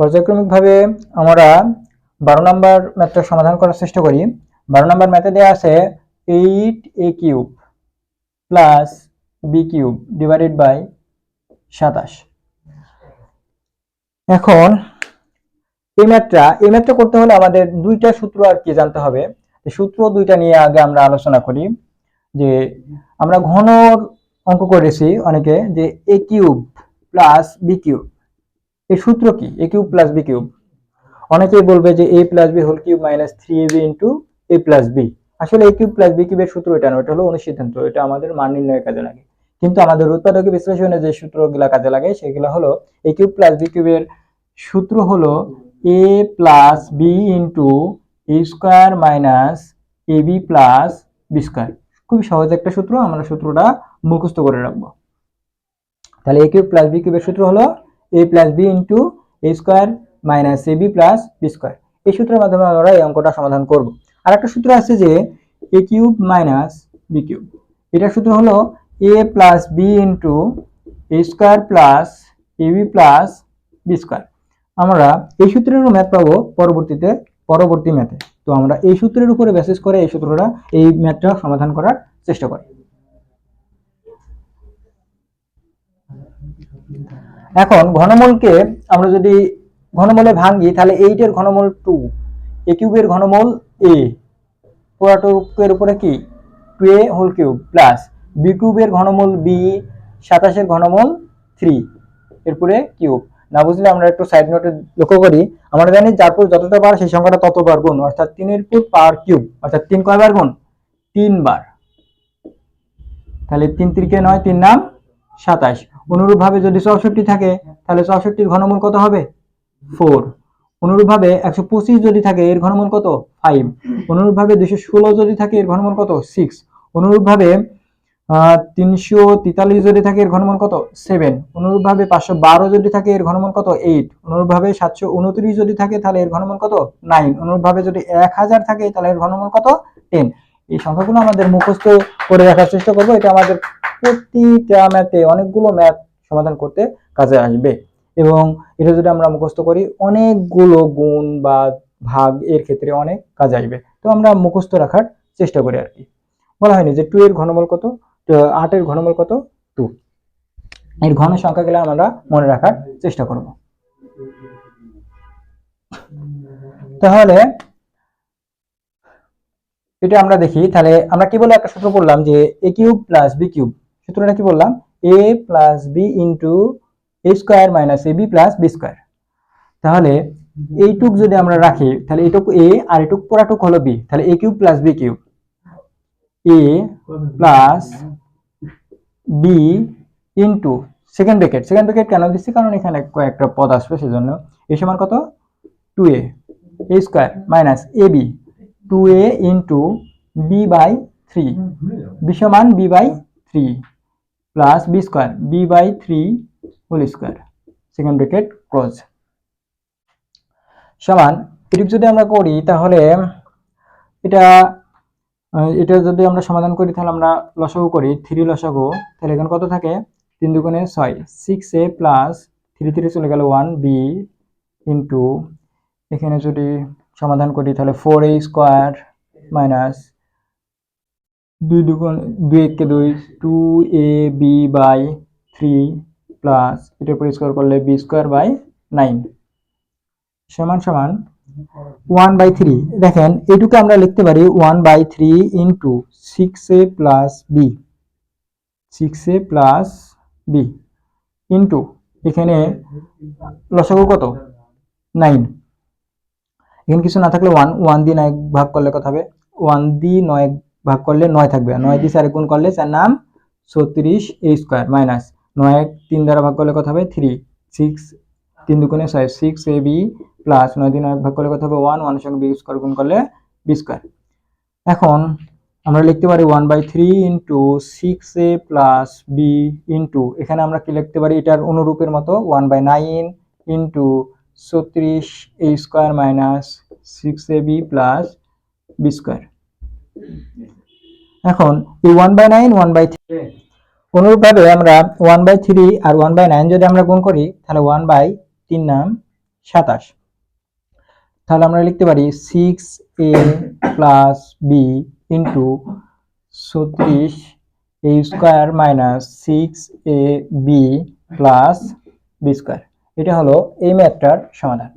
পর্যায়ক্রমিকভাবে আমরা বারো নম্বর ম্যাথটা সমাধান করার চেষ্টা করি। বারো নম্বর ম্যাথে দেওয়া আছে eight A cube plus B cube divided by সাতাশ। এখন এই ম্যাথটা এই ম্যাথটা করতে হলে আমাদের দুইটা সূত্র আর কি জানতে হবে। সূত্র দুইটা নিয়ে আগে আমরা আলোচনা করি। যে আমরা ঘনর অঙ্ক করেছি অনেকে, যে A cube plus B cube এর সূত্র কি? A cube plus B cube অনেকেই বলবে যে A plus B whole cube minus three A B into A plus B আসলে এ কিউব প্লাস বি কিউবের সূত্র এটা নয়, এটা হলো অনুসিদ্ধান্ত, এটা আমাদের মান নির্ণয়ের কাজে লাগে। কিন্তু আমাদের উৎপাদক বিশ্লেষণে যে সূত্রগুলা কাজে লাগে, সেগুলো হলো এ কিউব প্লাস বি কিউবের সূত্র হলো A plus B into A square minus A B plus B square খুবই সহজ একটা সূত্র, আমরা সূত্রটা মুখস্থ করে রাখব। তাহলে এ কিউব প্লাস বি কিউবের সূত্র হলো A plus B into A square minus A B plus B square এই সূত্রের মাধ্যমে আমরা এই অঙ্কটা সমাধান করব। আর একটা সূত্র আছে যে A cube minus B cube এটার সূত্র হলো A plus B into A square plus A B plus B square আমরা এই সূত্রেরও ম্যাথ পাবো পরবর্তীতে, পরবর্তী ম্যাথে তো আমরা এই সূত্রের উপরে বেসিস করে এই সূত্রটা, এই ম্যাথটা সমাধান করার চেষ্টা করি। এখন ঘনমূলকে আমরা যদি ঘনমূলে ভাঙি তাহলে এইটের ঘনমূল টু এ কিউবের ঘনমূল এ পুরাটুকের উপরে কি? Two A whole cube plus B কিউবের ঘনমূল বি সাতাশের ঘনমূল থ্রি এরপরে কিউব না বুঝলে আমরা একটু সাইড নোটে লক্ষ্য করি, আমরা জানি যার পর যতটা বার সেই সংখ্যাটা ততবার গুণ, অর্থাৎ তিনের পুর পাওয়ার কিউব অর্থাৎ তিন কয়বার গুণ? তিনবার। তাহলে তিন তিরিকে নয়, তিন নাম সাতাশ। অনুরূপভাবে যদি চৌষট্টি থাকে, তাহলে চৌষট্টির ঘনমূল কত হবে? ফোর। অনুরূপভাবে একশো পঁচিশ যদি থাকে, এর ঘনমূল কত? ফাইভ। অনুরূপভাবে দুশো ষোলো যদি থাকে, এর ঘনমূল কত? সিক্স। অনুরূপভাবে তিনশো তেতাল্লিশ যদি থাকে, এর ঘনমূল কত? সেভেন। অনুরূপভাবে পাঁচশো বারো যদি থাকে, এর ঘনমূল কত? এইট। অনুরূপভাবে সাতশো উনত্রিশ যদি থাকে, তাহলে এর ঘনমূল কত? নাইন। অনুরূপভাবে যদি এক হাজার থাকে, তাহলে এর ঘনমূল কত? টেন। এই সংখ্যাগুলো আমাদের মুখস্থ করে রাখার চেষ্টা করব। এটা আমাদের প্রতিটা ম্যাথে অনেকগুলো ম্যাথ সমাধান করতে কাজে আসবে। এবং এটা যদি আমরা মুখস্থ করি, অনেকগুলো গুণ বা ভাগ এর ক্ষেত্রে অনেক কাজে আসবে। তো আমরা মুখস্থ রাখার চেষ্টা করি আর কি। বলা হয়নি যে টু এর ঘনমূল কত? আটের ঘনমূল কত? টু এর ঘন সংখ্যাগুলো আমরা মনে রাখার চেষ্টা করব। তাহলে এটা আমরা দেখি। তাহলে আমরা কি বলে একটা সূত্র বললাম যে A cube plus B cube সূত্রটা কি বললাম? A plus B into A square minus A B plus B square তাহলে এইটুক যদি আমরা রাখি, তাহলে এইটুকু এ আর এইটুক পুরাটুক হলো বি তাহলে A cube plus B cube A plus B into second bracket second bracket কেন দিচ্ছি? কারণ এখানে কয়েকটা পদ আসবে সেজন্য। এ সমান কত? Two A A square minus A B two A into B by three B সমান B by three plus B square B by three whole square second bracket close সমান এটুকু যদি আমরা করি, তাহলে এটা এটা যদি আমরা সমাধান করি, তাহলে আমরা লসাগু করি থ্রি লসাগু, তাহলে এখানে কত থাকে? তিন দুগুণে ছয় six A plus three three চলে গেল ওয়ান বি ইন্টু এখানে যদি সমাধান করি, তাহলে ফোর এ স্কোয়ার মাইনাস দুই দুগুণ দুই একে দুই two A B by three plus এটার উপর স্কোয়ার করলে বি স্কোয়ার বাই নাইন সমান সমান ওয়ান বাই থ্রি দেখেন, এটুকু আমরা লিখতে পারি one by three into six A plus B six A plus B into এখানে লসাগু কত? নাইন এখানে কিছু না থাকলে ওয়ান ওয়ান দিয়ে নয় ভাগ করলে কত হবে? ওয়ান দিয়ে নয় ভাগ করলে নয় থাকবে। নয় দিয়ে চারে গুণ করলে চার নাম ছত্রিশ এ স্কোয়ার মাইনাস নয় তিন দ্বারা ভাগ করলে কত হবে? থ্রি সিক্স তিন দুগুণে ছয় সিক্স এ বি প্লাস নয় দিন এক ভাগ করলে কত হবে? ওয়ান ওয়ানের সঙ্গে বি স্কোয়ার গুণ করলে বি স্কোয়ার এখন আমরা লিখতে পারি one by three into six A plus B into এখানে আমরা কি লিখতে পারি? এটার অনুরূপের মতো ওয়ান বাই নাইন ইন্টু ছত্রিশ a square minus six a b plus b square এখন এই one by nine one by three অনুরূপভাবে আমরা ওয়ান বাই থ্রি আর ওয়ান বাই নাইন যদি আমরা গুণ করি তাহলে ওয়ান বাই তিন নাম সাতাশ। তাহলে আমরা লিখতে পারি six a plus b into ছত্রিশ a square minus six a b plus b square এটা হলো এই ম্যাথটার সমাধান।